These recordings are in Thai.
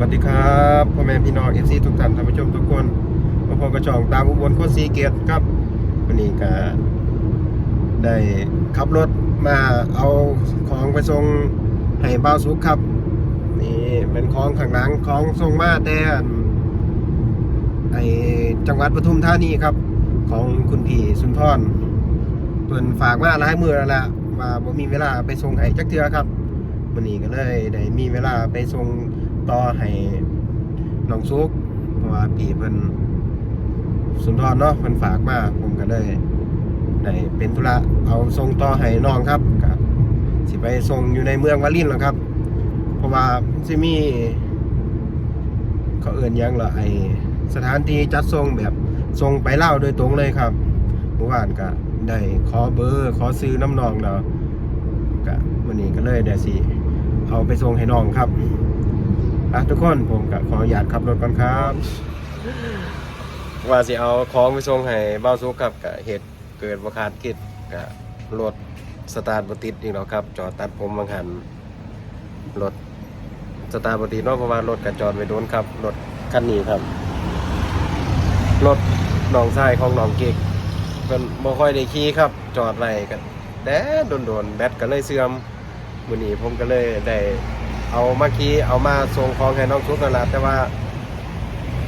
วัสดีครับพ่อแม่พี่น้องเอฟซีทุกท่านท่านผู้ชมทุกคนมาพบกระช่องตามอุบลโคตรซีเกียรติครับวันนี้ก็ได้ขับรถมาเอาของไปส่งให้บ้าสุกครับ นี่เป็นของข้างหลังของส่งมาแต่นไอจังหวัดปทุมธานีครับ ของคุณพี่สุนทรเพิ่นฝากมาหลายมือแล้วละว่าบ่มีเวลาไปส่งให้จักเทือครับวันนี้ก็เลยได้มีเวลาไปส่ง ต่อให้น้องซุกเพราะว่าพี่เพิ่นสุนทรเนาะเพิ่นฝากมาผมก็เลยได้เป็นธุระเอาส่งต่อให้น้องครับก็สิไปส่งอยู่ในเมืองวาลินแล้วครับ เพราะว่าสิมีเขาเอื่นยังละไอสถานที่จัดส่งแบบส่งไปเล่าโดยตรงเลยครับเมื่อวานก็ได้ขอเบอร์ขอซื้อน้ำนองแล้วก็วันนี้ก็เลยเดี๋ยวสิเอาไปส่งให้น้องครับ อะทุกคนผมก็ขออนุญาตขับรถก่อนครับ ว่าสิเอาของไปส่งให้เบ้าซุกครับก็เหตุเกิดประคาดคิดก็รถสตาร์ทบติดอีกแล้วครับ จอดตัดผมบางหันรถสตาร์ทปกติเนาะเพราะว่ารถกระจอดไว้โดนครับรถคันนี้ครับรถหนองทรายของหนองเก๊กเป็นบ่ค่อยได้ขี่ครับ จอดไว้กันแดดโดนๆแบตก็เลยเสื่อมมื้อนี้ผมก็เลยได้ เอามาขี่เอามาส่งของให้น้องชุกนั่นแหละแต่ว่า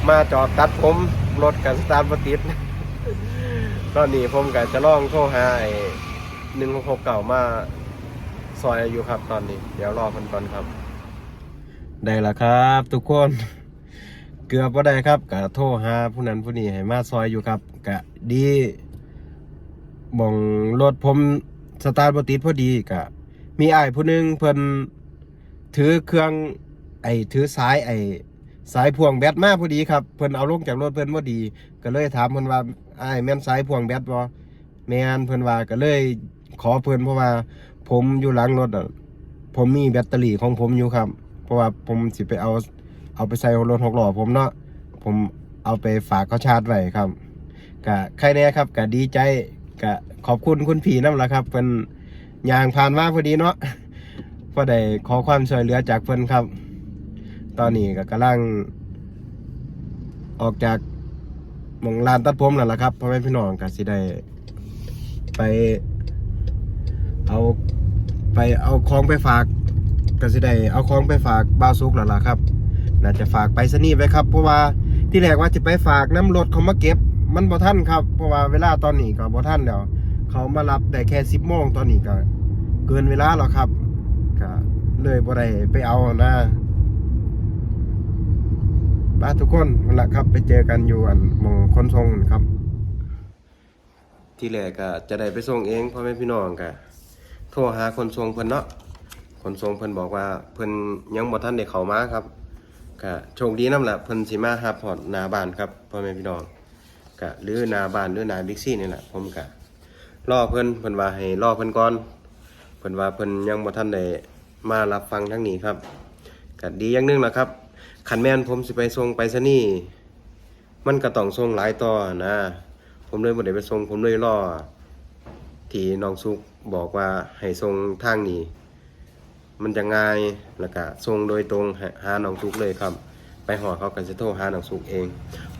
มาจอดตัดผมรถกันสตาร์ทบ่ติดตอนนี้ผมก็จะลองโทรหาไอ้1669มาซอยอยู่ครับตอนนี้ เดี๋ยวรอเพิ่นก่อนครับ ได้แล้วครับ ทุกคน เกือบว่าได้ครับกะโทรหาผู้นั้นผู้นี้ให้มาซอยอยู่ครับกะดีบ่องรถผมสตาร์ทบ่ติดพอดีกะมีอ้ายผู้หนึงเพิ่น ถือเครื่องไอ้ถือสายไอ้สายพ่วงแบตมาพอดีครับเพิ่นเอาลงจากรถเพิ่นบ่ดี ก็เลยถามเพิ่นว่าไอ้แม่นสายพ่วงแบตบ่แม่นเพิ่นว่าก็เลยขอเพิ่นเพราะว่าผมอยู่หลังรถอะผมมีแบตเตอรี่ของผมอยู่ครับ เพราะว่าผมสิไปเอาเอาไปใส่รถหกล้อผมเนาะผมเอาไปฝากเขาชาร์จไว้ครับกะใครแน่ครับกะดีใจกะขอบคุณคุณผีน้ำละครับเป็นยางผ่านมาพอดีเนาะ พอได้ขอความช่วยเหลือจากเพิ่อนครับ ตอนนี้ก็กำลัง ออกจากหมองลานตัดผมแล้วล่ะครับพ่อแม่พี่น้องก็สิได้ไป เอาไปเอาของไปฝากก็สิได้เอาของไปฝากบ้าวซุกแล้วล่ะครับน่าจะฝากไปสนีย์ไว้ครับ เพราะว่าที่แรกว่าจะไปฝากน้ำรถเขามาเก็บ มันบ่ทันครับ เพราะว่าเวลาตอนนี้ก็บ่ทันแล้วเขามารับได้แค่สิบโมงตอนนี้ก็เกินเวลาแล้วครับ ก็เลยบ่ได้ไปเอานะบ้าทุกคนนั่นแหละครับ ไปเจอกันอยู่อันมองคนทรงครับ ที่แรกก็จะได้ไปส่งเองพ่อแม่พี่น้องก็โทรหาคนส่งเพิ่นเนาะคนส่งเพิ่นบอกว่าเพิ่นยังบ่ทันได้เข้ามาครับก็โชคดีนำแหละเพิ่นสิมารับฮอดหน้าบ้านครับพ่อแม่พี่น้องก็หรือหน้าบ้านหรือหน้าบิ๊กซี่นี่แหละผมก็รอเพิ่นเพิ่นว่าให้รอเพิ่นก่อน เพิ่นว่าเพิ่นยังบ่ทันได้มารับฟังทั้งนี้ครับก็ดีอย่างนึงล่ะครับคันแม่นผมสิไปส่งไปรษณีย์มันก็ต้องส่งหลายต่อนะ ผมเลยบ่ได้ไปส่งผมเลยรอที่น้องซุกบอกว่าให้ส่งทางนี้ มันจะง่ายแล้วก็ส่งโดยตรงหาหาน้องซุกเลยครับ ไปหอเขาก็จะโทรหาน้องซุกเอง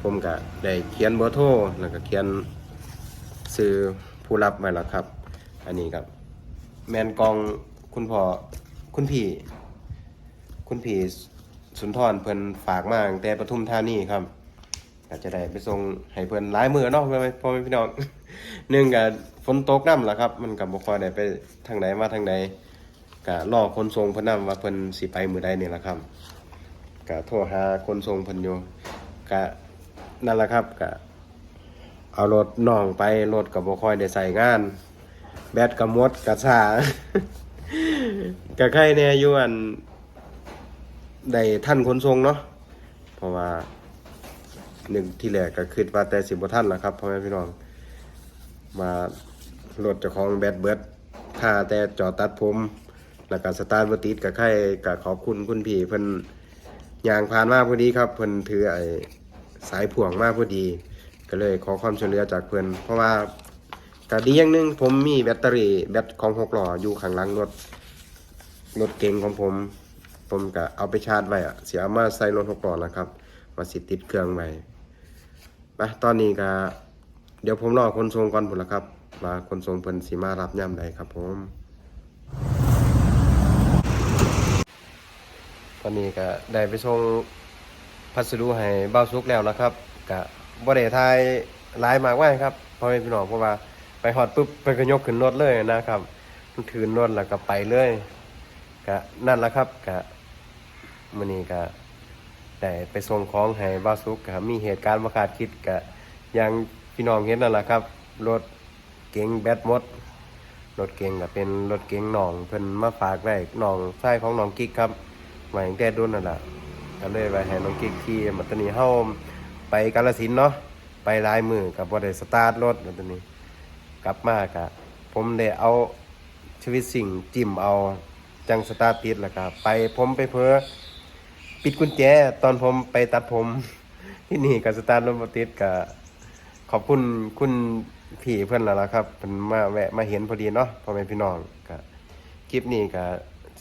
ผมก็ได้เขียนเบอร์โทรแล้วก็เขียนซื้อผู้รับไว้แล้วครับ อันนี้ครับ แมนกองคุณพ่อคุณพี่ คุณพี่สุนทรเพิ่นฝากมาตั้งแต่ปทุมธานีครับก็จะได้ไปส่งให้เพิ่นหลายมือเนาะพ่อแม่พ่อแม่พี่น้องหนึ่องกับฝนตกน้ำล่ะครับ มันกับบ่ค่อยได้ไปทางไหนมาทางไหนก็รอคนส่งเพิ่นนํว่าเพิ่นสิไปมื้อใดนี่ล่ะครับก็โทรหาคนส่งเพิ่นอยู่ก็นั่นล่ะครับก็เอารถน้องไปรถก็บ่ค่อยได้ใส่งาน แบตก็หมดก็ซ่าก็ใครแน่อยู่อันได้ท่านคนส่งเนาะเพราะว่าหนึ่งที่แรกก็คิดว่าแต่สิบท่านนะครับพ่อแม่พี่น้อง มารถเจ้าของแบดเบิร์ดค่าแต่จอดตัดผม แล้วก็สตาร์ทบติดกับใครก็ขอบคุณคุณพี่เพิ่นยางผ่านมาพอดีครับเพิ่นถือไอ้สายพ่วงมาพอดี ก็เลยขอความช่วยเหลือจากเพิ่นเพราะว่า ก็ดีอย่างหนึงผมมีแบตเตอรี่แบตของหกล้ออยู่ข้างหลังรถรถเก๋งของผม ผมก็เอาไปชาร์จไว้อะเสียมาใส่รถหกล้อแล้วครับมาสิติดเครื่องไว้ไปตอนนี้ก็เดี๋ยวผมรอคนส่งก่อนพุ่นละครับว่าคนส่งเพิ่นสิมารับย่ำใดครับผม ตอนนี้ก็ได้ไปส่งพัสดุให้เบ้าซุกแล้วนะครับก็บ่ได้ทายหลายมากไว้ครับพ่อแม่พี่น้องเพราะว่า ไปฮอดปุ๊บไปก็ยกขึ้นรถเลยนะครับมันถือรถแล้วก็ไปเลยก็นั่นแหละครับก็มื้อนี้ก็ได้ไปส่งของให้บ้าซุกก็มีเหตุการณ์บ่คาดคิดก็อย่างพี่น้องเห็นนั่นแหละครับ รถเก๋งแบตหมด รถเก๋งก็เป็นรถเก๋งหนองเพิ่นมาฝากไว้หนองชายของหนองกิ๊กครับไว้ตั้งแต่ดุนนั่นแหละก็เลยไว้ให้น้องกิ๊กขี่มาตอนนี้เฮาไปกาฬสินธุ์เนาะไปหลายมือกับบ่ได้สตาร์ทรถมาตอนนี้ กลับมากะผมได้เอาชีวิตสิ่งจิ้มเอาจังสตาร์ทติดแล้วก็ไปผมไปเพ้อปิดกุญแจตอนผมไปตัดผม ที่นี่ก็สตาร์ทรถบ่ติดก็ขอบคุณคุณพี่เพื่อนแล้วละครับเพิ่นมาแวะมาเห็นพอดีเนาะพ่อแม่พี่น้องก็คลิปนี้ก็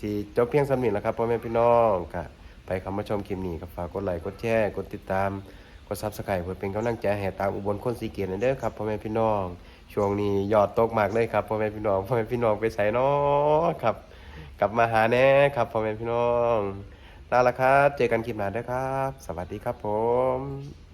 สิจบเพียงสำนี้แหละครับพ่อแม่พี่น้องก็ไปคำมาชมคลิปนี้ก็ฝากกดไลค์กดแชร์กดติดตามกด Subscribe เพื่อเป็นกำลังใจให้ตามอุบลคนสีเกียรติเด้อครับพ่อแม่พี่น้อง ช่วงนี้ยอดตกมากเลยครับพ่อแม่พี่น้องพ่อแม่พี่น้องไปใส่นาะครับ กลับมาหาแน่ครับพ่อแม่พี่น้องลาละครับ เจอกันคลิปหน้าด้วยครับ สวัสดีครับผม